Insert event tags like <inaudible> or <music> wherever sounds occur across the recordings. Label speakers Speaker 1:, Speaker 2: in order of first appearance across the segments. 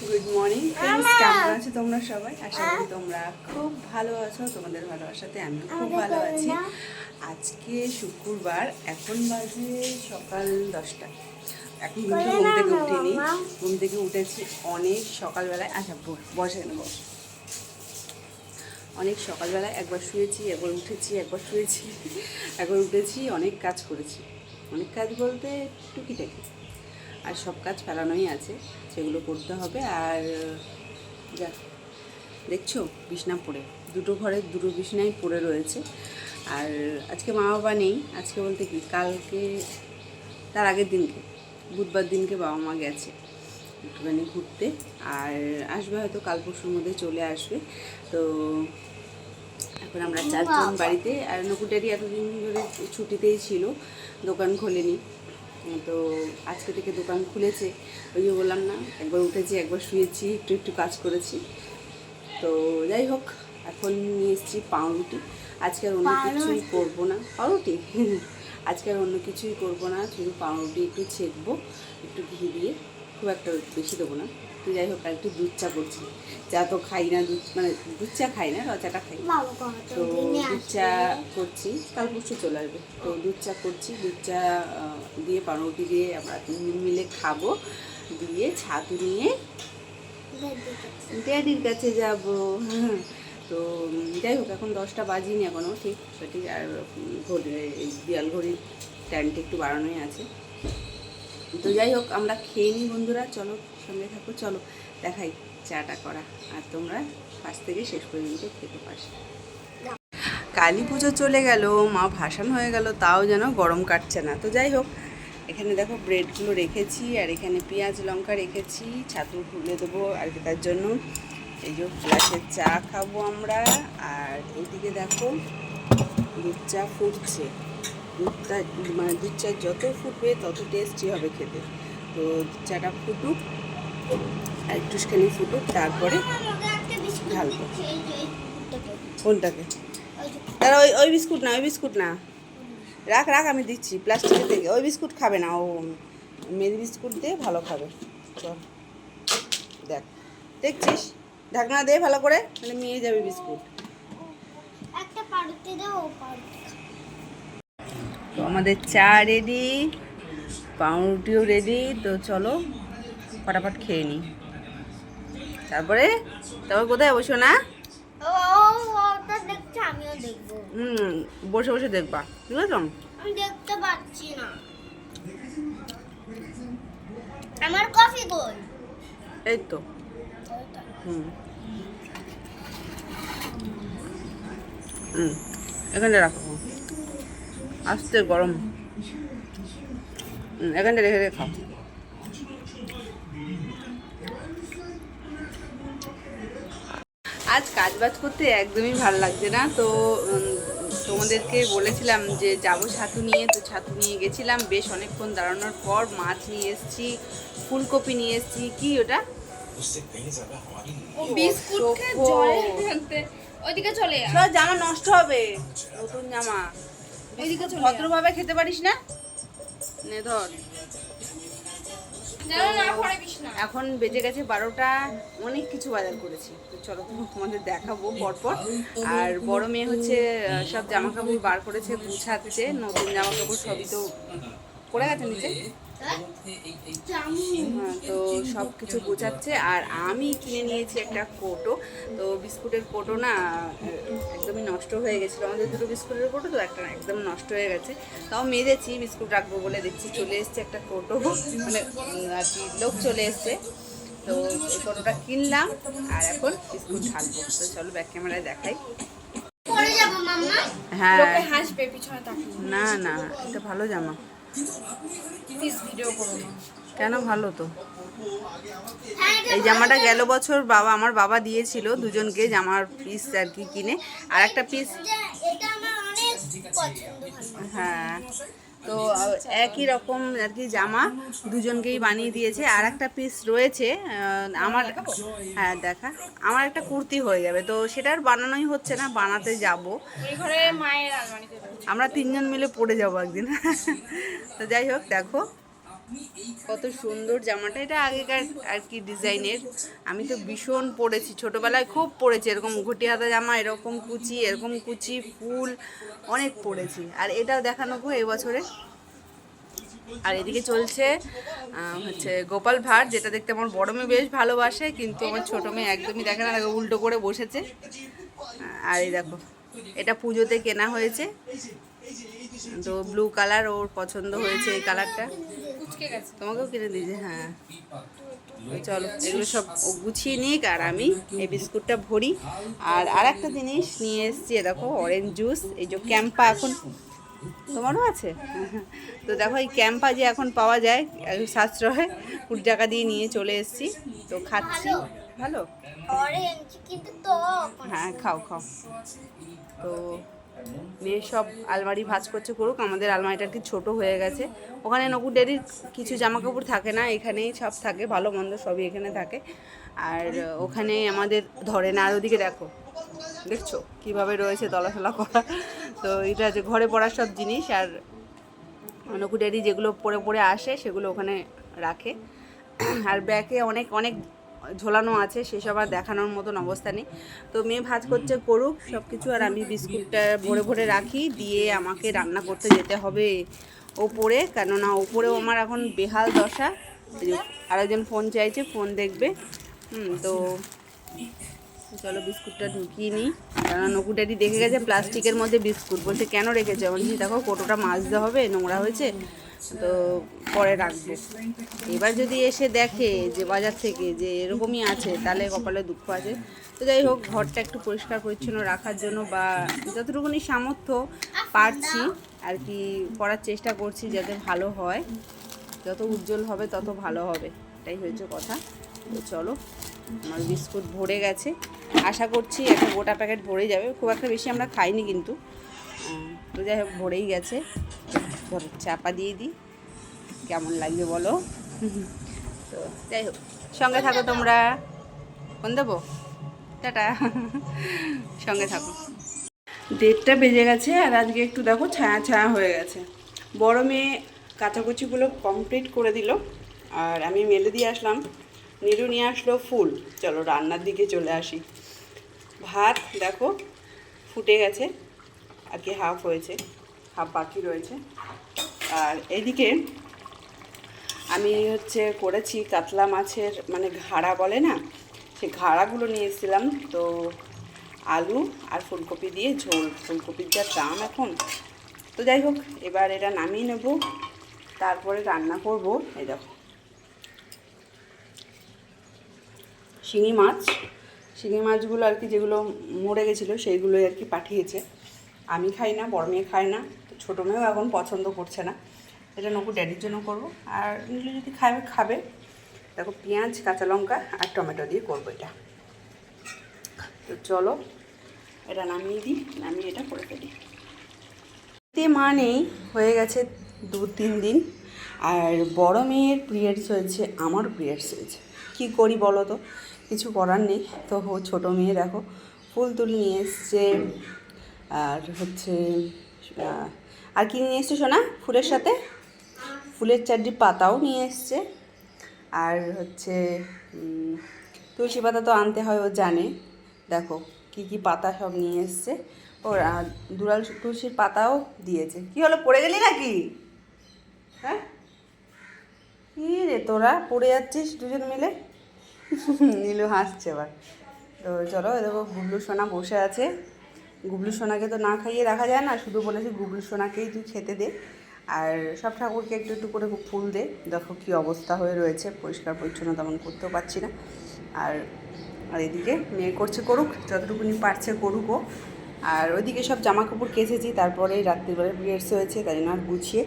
Speaker 1: Good morning friends কেমন আছো তোমরা সবাই? আশা করি তোমরা খুব ভালো আছো তোমাদের ভালোবাসাতে আমি খুব ভালো আছি। আজকে শুক্রবার এখন বাজে সকাল দশটা। এখন কিন্তু ঘুম থেকে উঠিনি। ঘুম থেকে উঠেছি অনেক সকালবেলায়। আচ্ছা বসে নেব। অনেক সকালবেলায় একবার শুয়েছি একবার উঠেছি একবার শুয়েছি একবার উঠেছি অনেক কাজ করেছি। অনেক কাজ বলতে টুকিটাকি। আর সব কাজ ফেলানোই আছে, সেগুলো করতে হবে। আর, যা, দেখছ বিছনা পড়ে দুটো ঘরে দুটো বিছনাই পড়ে রয়েছে। আর আজকে মা বাবা নেই, আজকে বলতে কি, কালকে, তার আগের দিনকে, বুধবার দিনকে বাবা মা গেছে একটুখানি ঘুরতে। আর আসবে হয়তো, কাল পরশুর মধ্যে চলে আসবে। তো, এখন আমরা চারজন বাড়িতে। আর নকুটারি এতদিন ধরে ছুটিতেই ছিল, দোকান খোলেনি। তো আজকে থেকে দোকান খুলেছে। ওই যে বললাম না একবার উঠেছি একবার শুয়েছি একটু একটু কাজ করেছি। তো যাই হোক এখন নিয়ে এসেছি পাউরুটি। আজকে আর অন্য কিছুই করব না। পাউরুটি? <laughs> আজকে আর অন্য কিছুই করব না শুধু পাউরুটি একটু ছেঁকবো একটু ঘি দিয়ে। খুব একটা বেশি দেবো না। তো যাই হোক আর একটু দুধ চা করছি। চা তো খাই না দুধ মানে দুধ চা খাই না র চাটা খাই। তো দুধ চা করছি কাল পরশু চলে আসবে। তো দুধ চা করছি দুধ চা দিয়ে পাউরুটি দিয়ে আমরা তিনজন মিলে খাব, দিয়ে ছাতু নিয়ে ড্যাডির কাছে যাব। <laughs> তো, যাই হোক, এখন দশটা বাজিনি এখনও ঠিক সঠিক আর ঘড়ি বিয়াল ঘড়ির টাইমটা একটু বাড়ানোই আছে। তো যাই হোক, আমরা খেয়ে নিই বন্ধুরা, চলো, সঙ্গে থাকো, চলো, দেখাই চাটা করা। আর তোমরা ফার্স্ট থেকে শেষ পর্যন্ত খেতে পারছি কালী পুজো চলে গেল মা ভাসান হয়ে গেল তাও যেন গরম কাটছে না। তো যাই হোক এখানে দেখো ব্রেডগুলো রেখেছি আর এখানে পেঁয়াজ লঙ্কা রেখেছি ছাতু তুলে দেবো আর কি তার জন্য। এই যে গ্লাসের চা খাব আমরা আর এইদিকে দেখো দুধ চা ফুটছে। দুধটা মানে দুধ চা যত ফুটবে তত টেস্টি হবে খেতে। তো দুধ চাটা ফুটুক আর একটুখানি ফুটুক তারপরে ঢালবো। কোনটাকে? দাঁড়া ওই ওই বিস্কুট না ওই বিস্কুট না। রাখ রাখ আমি দিচ্ছি। প্লাস্টিকের থেকে। ওই বিস্কুট খাবে না। ও মেরি বিস্কুট দিয়ে ভালো খাবে। চল। দেখ। দেখছিস? ঢাকনা দে ভালো করে। মানে নিয়ে যাবে বিস্কুট। তো আমাদের চা রেডি পাউরুটিও রেডি তো চলো ফটাফট খেয়ে নিই তারপরে? তারপর কোথায় বসো না?
Speaker 2: আমিও দেখব।
Speaker 1: হুম বসে বসে দেখবা ঠিক আছে?
Speaker 2: আমি দেখতে পাচ্ছি না। আমার কফি কই?
Speaker 1: এই তো। হুম। হুম এখানে রাখো। আস্তে গরম। হুম, এখানটা রেখে রেখে খাও। আজ কাজ বাজ করতে একদমই ভালো লাগছে না। তো তোমাদেরকে বলেছিলাম যে যাব ছাতু নিয়ে তো ছাতু নিয়ে গেছিলাম। বেশ অনেকক্ষণ দাঁড়ানোর পর মাছ নিয়ে এসেছি ফুলকপি নিয়ে এসেছি। কি ওটা?
Speaker 3: চলে
Speaker 1: জামা নষ্ট হবে। নতুন জামা। ভদ্রভাবে খেতে পারিস না? নে ধর। এখন বেজে গেছে বারোটা, অনেক কিছু বাজার করেছি। চলো তোমাদের দেখাবো পরপর। আর বড় মেয়ে হচ্ছে সব জামা কাপড় বার করেছে, গুছাচ্ছে, নতুন জামা কাপড় সবই তো পরে গেছে নিচে। তো সব কিছু বোঝাচ্ছে আর আমি কিনে নিয়েছি একটা কোটো। তো বিস্কুটের কোটো না একদমই নষ্ট হয়ে গেছিল। আমাদের দুটো বিস্কুটের কোটো তো একটা একদম নষ্ট হয়ে গেছে। তাও মেরেছি বিস্কুট রাখব বলে দেখছি। চলে এসছে একটা কোটো। <laughs> মানে আর কি লোক চলে এসছে। তো এই কোটোটা কিনলাম আর এখন বিস্কুট ঢালবো। তো চলো ব্যাক ক্যামেরায় দেখাই।
Speaker 2: পরে
Speaker 1: হ্যাঁ।
Speaker 3: লোকে হাসবে পিছনে তাকিয়ে।
Speaker 1: না না এটা ভালো জামা।
Speaker 3: প্লিজ ভিডিও করো না।
Speaker 1: কেন ভালো তো? এই জামাটা গেল বছর বাবা আমার বাবা দিয়েছিল দুজনকে জামার পিস আর কি কিনে। আর একটা পিস
Speaker 2: এটা এটা আমার অনেক পছন্দ ভালো।
Speaker 1: হ্যাঁ। তো একই রকম আর কি জামা দুজনকেই বানিয়ে দিয়েছে। আর একটা পিস রয়েছে আমার হ্যাঁ দেখা আমার একটা কুর্তি হয়ে যাবে। তো সেটার আর বানানোই হচ্ছে না বানাতে যাব। আমরা তিনজন মিলে পড়ে যাব একদিন। তো যাই হোক দেখো কত সুন্দর জামাটা। এটা আগেকার আর কি ডিজাইনের। আমি তো ভীষণ পরেছি। ছোটবেলায় খুব পরেছি। এরকম ঘটি হাতা জামা, এরকম কুচি এরকম কুচি, ফুল, অনেক পরেছি। আর এটাও দেখানো গো এবছরে। আর এদিকে চলছে হচ্ছে গোপাল ভাঁড়, যেটা দেখতে আমার বড় মেয়ে বেশ ভালোবাসে, কিন্তু আমার ছোটো মেয়ে একদমই দেখে না উল্টো করে বসেছে। আর এই দেখো, এটা পুজোতে কেনা হয়েছে। তো ব্লু কালার ওর পছন্দ হয়েছে এই কালারটা তোমাকেও কিনে দিয়েছে হ্যাঁ। চলো এগুলো সব গুছিয়ে নিক আর আমি এই বিস্কুটটা ভরি। আর আর একটা জিনিস নিয়ে এসেছি এ দেখো অরেঞ্জ জুস এই যে ক্যাম্পা এখন তোমারও আছে? তো দেখো এই ক্যাম্পা যে এখন পাওয়া যায় সাশ্রয় কুড়ি টাকা দিয়ে নিয়ে চলে এসেছি। তো খাচ্ছি ভালো?
Speaker 2: অরেঞ্জ কিন্তু টক।
Speaker 1: হ্যাঁ খাও খাও। তো মেয়ে সব আলমারি ভাঁজ করছে করুক, আমাদের আলমারিটা আর কি ছোটো হয়ে গেছে। ওখানে নকুর ডেরির কিছু জামা কাপড় থাকে না, এখানেই সব থাকে, ভালো মন্দ সবই এখানে থাকে। আর ওখানে আমাদের ধরে না আর ওদিকে দেখো, দেখছ কীভাবে রয়েছে তলাফলা করা? তো এটা যে ঘরে পড়ার সব জিনিস, আর নকু ডেরি যেগুলো পরে পরে আসে, সেগুলো ওখানে রাখে। আর ব্যাগে অনেক অনেক ঝোলানো আছে, সেসব আর দেখানোর মতন অবস্থা নেই। তো মেয়ে ভাজ করছে, করুক সব কিছু আর আমি বিস্কুটটা ভরে ভরে রাখি, দিয়ে আমাকে রান্না করতে যেতে হবে ওপরে, কেননা ওপরেও আমার এখন বেহাল দশা। আরেকজন ফোন চাইছে, ফোন দেখবে। হুম, তো চলো বিস্কুটটা ঢুকিয়ে নিই। কেননা নকু ড্যাডি দেখে গেছে, প্লাস্টিকের মধ্যে বিস্কুট। বলছে, কেন রেখেছে? বলছি, দেখো কোটোটা মাজতে হবে, নোংরা হয়েছে। তো পরে রাখব। এবার যদি এসে দেখে যে বাজার থেকে যে এরকমই আছে, তাহলে কপালে দুঃখ আছে। তো যাই হোক, ঘরটা একটু পরিষ্কার পরিচ্ছন্ন রাখার জন্য বা যতটুকুনি সামর্থ্য পারছি আর কি করার চেষ্টা করছি যাতে ভালো হয়। যত উজ্জ্বল হবে, তত ভালো হবে। এটাই হয়েছে কথা। তো চলো, আমার বিস্কুট ভরে গেছে। আশা করছি একটা গোটা প্যাকেট ভরে যাবে। খুব একটা বেশি আমরা খাইনি কিন্তু। তো যাই হোক, ভরেই গেছে। ধরো চাপা দিয়ে দিই। কেমন লাগবে বলো? তো যাই হোক, সঙ্গে থাকো তোমরা। ফোন দেবো? টাটা। সঙ্গে থাকো। দেড়টা বেজে গেছে আর আজকে একটু দেখো ছায়া ছায়া হয়ে গেছে। বড় মেয়ে কাচাকুচিগুলো কমপ্লিট করে দিল। আর আমি মেলে দিয়ে আসলাম। নীলু নিয়ে আসলো ফুল। চলো রান্নার দিকে চলে আসি। ভাত দেখো, ফুটে গেছে। আর কি হাফ হয়েছে। হাফ বাকি রয়েছে। আর এদিকে আমি হচ্ছে করেছি কাতলা মাছের মানে ঘাড়া বলে না? সেই ঘাড়াগুলো নিয়ে এসেছিলাম তো আলু আর ফুলকপি দিয়ে ঝোল। ফুলকপির যা দাম এখন। তো যাই হোক, এবার এটা নামিয়ে নেব। তারপরে রান্না করব। এই দেখো। শিঙি মাছ। শিঙি মাছগুলো আর কি যেগুলো মরে গেছিল, সেইগুলোই আর কি পাঠিয়েছে। আমি খাই না, বড় মেয়ে খায় না। ছোটো মেয়েও এখন পছন্দ করছে না। এটা নকু ড্যাডির জন্য করব। আর নিলে যদি খাবে খাবে। দেখো পেঁয়াজ, কাঁচা লঙ্কা আর টমেটো দিয়ে করব এটা। তো চলো, এটা নামিয়ে দিই, নামিয়ে এটা করে ফেলি। তে মা নেই হয়ে গেছে দু তিন দিন। আর বড় মেয়ের পিরিয়ডস হয়েছে আমার পিরিয়ডস হয়েছে। কী করি বলো তো? কিছু করার নেই। তো ছোটো মেয়ে দেখো, ফুল তুলি নিয়ে এসছে। আর হচ্ছে আর কি নিয়ে এসছে সোনা? ফুলের সাথে? ফুলের চারটি পাতাও নিয়ে এসছে। আর হচ্ছে তুলসী পাতা তো আনতে হয়, ও জানে। দেখো, কি কি পাতা সব নিয়ে এসছে। ওর দুলাল তুলসীর পাতাও দিয়েছে। কি হলো, পড়ে গেলি নাকি? হ্যাঁ? কি রে তোরা, পড়ে যাচ্ছিস দুজন মিলে? নীলু হাসছে এবার। তো চলো দেখো গুবলু সোনা বসে আছে। গুবলু সোনাকে তো না খাইয়ে রাখা যায় না, শুধু বলেছি গুবলু সোনাকেই তুই খেতে দে। আর সব ঠাকুরকে একটু একটু করে ফুল দে। দেখো কি অবস্থা হয়ে রয়েছে, পরিষ্কার পরিচ্ছন্ন তেমন করতেও পারছি না। আর আর এদিকে মেয়ে করছে করুক, যতটুকুনি পারছে করুকও আর ওইদিকে সব জামা কাপড় কেচেছি, তারপরে রাত্রিবেলা বিয়ের্স হয়েছে, তাই জন্য আর গুছিয়ে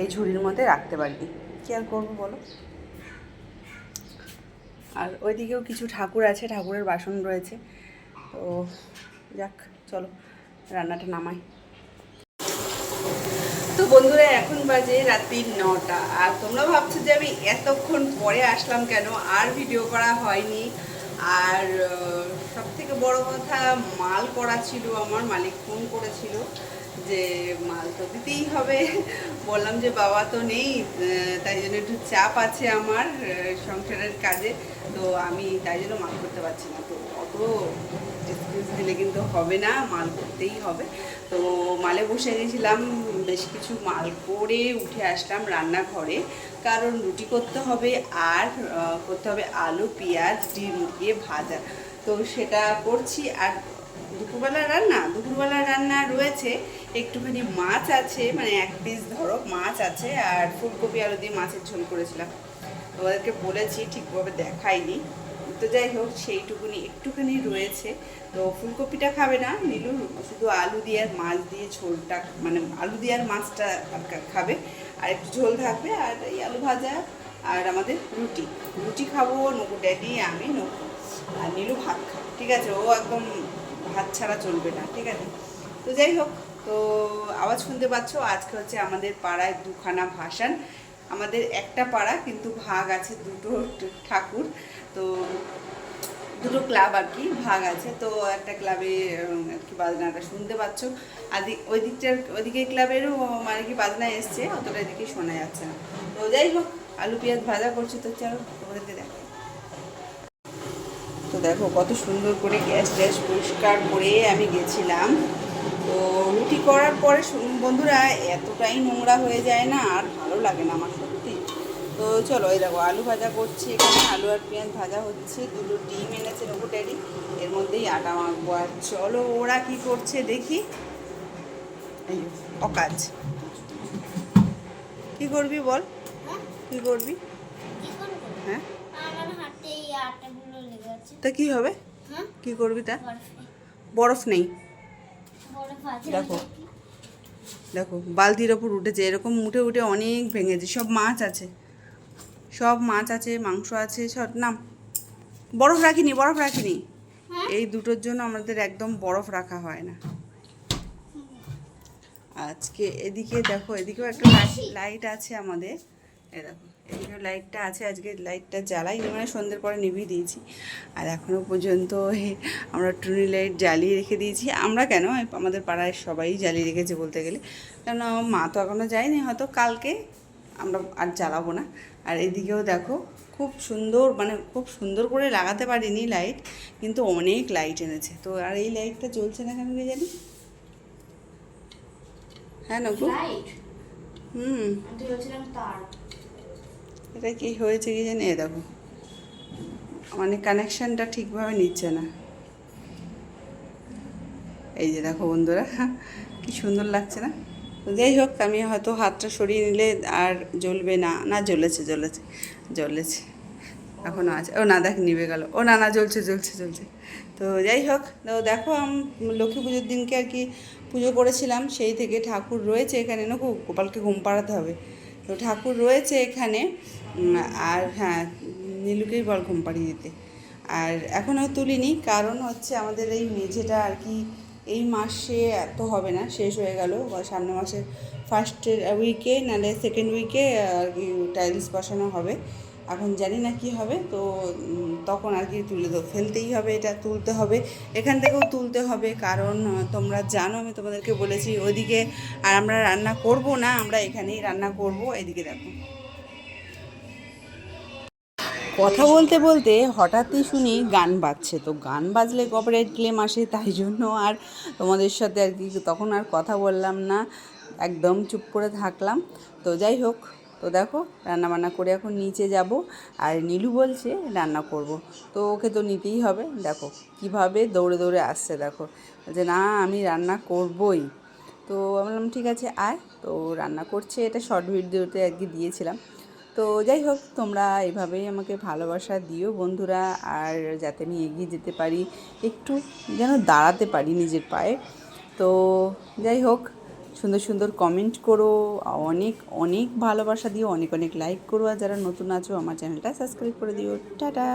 Speaker 1: এই ঝুড়ির মধ্যে রাখতে পারিনি। কী আর করব বলো? আর ওইদিকেও কিছু ঠাকুর আছে, ঠাকুরের বাসন রয়েছে। তো যাক। চলো, রান্নাটা নামাই। তো বন্ধুরা, এখন বাজে রাত্রি নটা, আর তোমরা ভাবছ যে আমি এতক্ষণ পরে আসলাম কেন? আর ভিডিও করা হয়নি। আর সব থেকে বড় কথা, মাল করা ছিল, আমার মালিক ফোন করেছিল যে মাল তো দিতেই হবে। বললাম যে বাবা তো নেই তাই জন্য একটু চাপ আছে আমার সংসারের কাজে। তো আমি তাই জন্য মাল করতে পারছি না। তো অত এক্সকিউজ দিলে কিন্তু হবে না, মাল করতেই হবে। তো মালে বসে গেছিলাম, বেশ কিছু মাল করে উঠে আসলাম রান্নাঘরে। কারণ রুটি করতে হবে আর করতে হবে আলু, পেঁয়াজ, ডিম দিয়ে ভাজা। তো সেটা করছি আর দুপুরবেলা রান্না দুপুরবেলা রান্না রয়েছে। একটুখানি মাছ আছে মানে এক পিস ধরো মাছ আছে আর ফুলকপি আলু দিয়ে মাছের ঝোল করেছিলাম। ওদেরকে বলেছি, ঠিকভাবে দেখাইনি। তো যাই হোক সেইটুকুনি, একটুখানি রয়েছে। তো ফুলকপিটা খাবে না, নীলু শুধু আলু দিয়ে আর মাছ দিয়ে ঝোলটা মানে আলু দিয়ে আর মাছটা খাবে। আর একটু ঝোল থাকবে, আর এই আলু ভাজা আর আমাদের রুটি। রুটি খাব নকু ড্যাডি, আমি নকু আর নীলু ভাত খাবে। ঠিক আছে, ও একদম ভাত ছাড়া চলবে না, ঠিক আছে? তো যাই হোক তো আওয়াজ শুনতে পাচ্ছ? আজকে হচ্ছে আমাদের পাড়ায় দুখানা ভাসান। আমাদের একটা পাড়া, কিন্তু ভাগ আছে দুটো ঠাকুর। তো দুটো ক্লাব আর কি, ভাগ আছে। তো একটা ক্লাবে আর কি বাজনাটা শুনতে পাচ্ছ? আর ওই দিকটার, ওইদিকে ক্লাবেরও মানে কি বাজনা এসছে, অতটা এদিকে শোনা যাচ্ছে না। তো যাই হোক, আলু পেঁয়াজ ভাজা করছি তো, চলো তোমাদেরকে দেখ তো দেখো, কত সুন্দর করে গ্যাস ট্যাস পরিষ্কার করে আমি গেছিলাম। তো রুটি করার পরে বন্ধুরা, এতটাই নোংরা হয়ে যায় না, আর ভালো লাগে না আমার তো চলো এই দেখো আলু ভাজা করছি এখানে আলু আর পেঁয়াজ ভাজা হচ্ছে দুটো ডিম এনেছে নবু ড্যাডি এর মধ্যেই আটা মাখবো আর চলো ওরা কি করছে দেখি? অকাজ। কি করবি বল?
Speaker 2: হ্যাঁ?
Speaker 1: কি করবি? হ্যাঁ? তা কি হবে?
Speaker 2: হ্যাঁ?
Speaker 1: কি করবি তা?
Speaker 2: বরফ
Speaker 1: নেই। দেখো। দেখো বালতির ওপর উঠেছে এরকম উঠে উঠে অনেক ভেঙেছে সব মাছ আছে। সব মাছ আছে মাংস আছে সব নাম বরফ রাখিনি বরফ রাখিনি।
Speaker 2: হ্যাঁ?
Speaker 1: এই দুটোর জন্য আমাদের একদম বরফ রাখা হয় না। আজকে এদিকে দেখো এদিকেও একটা লাইট- আছে আমাদের। এই দেখো এদিকে লাইটটা আছে। আজকে লাইটটা জ্বালাই মানে সন্ধ্যের পরে নিভিয়ে দিয়েছি। আর এখনও পর্যন্ত আমরা টুনি লাইট জ্বালিয়ে রেখে দিয়েছি। আমরা কেন? আমাদের পাড়ায় সবাই জ্বালিয়ে রেখেছে বলতে গেলে। কেন মা তো এখনও যায়নি হয়তো কালকে। আমরা আর জ্বালাবো না। আর এদিকেও দেখো খুব সুন্দর মানে খুব সুন্দর করে লাগাতে পারিনি লাইট কিন্তু অনেক লাইট এনেছে। তো আর এই লাইটটা জ্বলছে না কেন কি জানি? হ্যাঁ নকু হুম। এটা কি হয়েছে কি জানি? এ দেখো। মানে কানেকশানটা ঠিকভাবে নিচ্ছে না। এই যে দেখো বন্ধুরা কি সুন্দর লাগছে না? যাই হোক, আমি হয়তো হাতটা সরিয়ে নিলে আর জ্বলবে না। না, জ্বলেছে জ্বলেছে জ্বলেছে। এখনও আছে। ও না, দেখ, নিভে গেল। ও না না, জ্বলছে জ্বলছে জ্বলছে। তো যাই হোক, তো দেখো, আম, লক্ষ্মী পুজোর দিনকে আর কি পুজো করেছিলাম। সেই থেকে ঠাকুর রয়েছে এখানে। না গো- গোপালকে ঘুম পাড়াতে হবে। তো ঠাকুর রয়েছে এখানে। আর হ্যাঁ নীলুকেই বল ঘুম পাড়িয়ে দিতে। আর এখনও তুলিনি। কারণ হচ্ছে আমাদের এই মেঝেটা আর কি এই মাসে এত হবে না, শেষ হয়ে গেল। বা সামনের মাসের ফার্স্টের উইকে নাহলে সেকেন্ড উইকে আর কি টাইলস বসানো হবে। এখন জানি না কি হবে, তো তখন আর কি তুলে দেবো ফেলতেই হবে, এটা তুলতে হবে। এখান থেকেও তুলতে হবে, কারণ তোমরা জানো, আমি তোমাদেরকে বলেছি, ওইদিকে আর আমরা রান্না করব না, আমরা এখানেই রান্না করব, এদিকে দেখো। কথা বলতে বলতে হঠাৎই শুনি গান বাজছে। তো গান বাজলে কপারেট ক্লেম আসে, তাই জন্য আর তোমাদের সাথে আর কি তখন আর কথা বললাম না। একদম চুপ করে থাকলাম। তো যাই হোক, তো দেখো রান্না বান্না করে এখন নিচে যাব। আর নীলু বলছে রান্না করব। তো ওকে তো নিতেই হবে। দেখো কীভাবে দৌড়ে দৌড়ে আসছে, দেখো। যে না, আমি রান্না করবই। তো আমি বললাম, ঠিক আছে, আয়। তো রান্না করছে। এটা শর্ট ভিডিওতে আর কি দিয়েছিলাম। তো যাই হোক, তোমরা এভাবেই আমাকে ভালোবাসা দিও বন্ধুরা, আর যাতে আমি এগিয়ে যেতে পারি, একটু যেন দাঁড়াতে পারি নিজের পায়ে। তো যাই হোক, সুন্দর সুন্দর কমেন্ট করো, অনেক অনেক ভালোবাসা দিও, অনেক অনেক লাইক করো, আর যারা নতুন আছো, আমার চ্যানেলটা সাবস্ক্রাইব করে দিও। টাটা!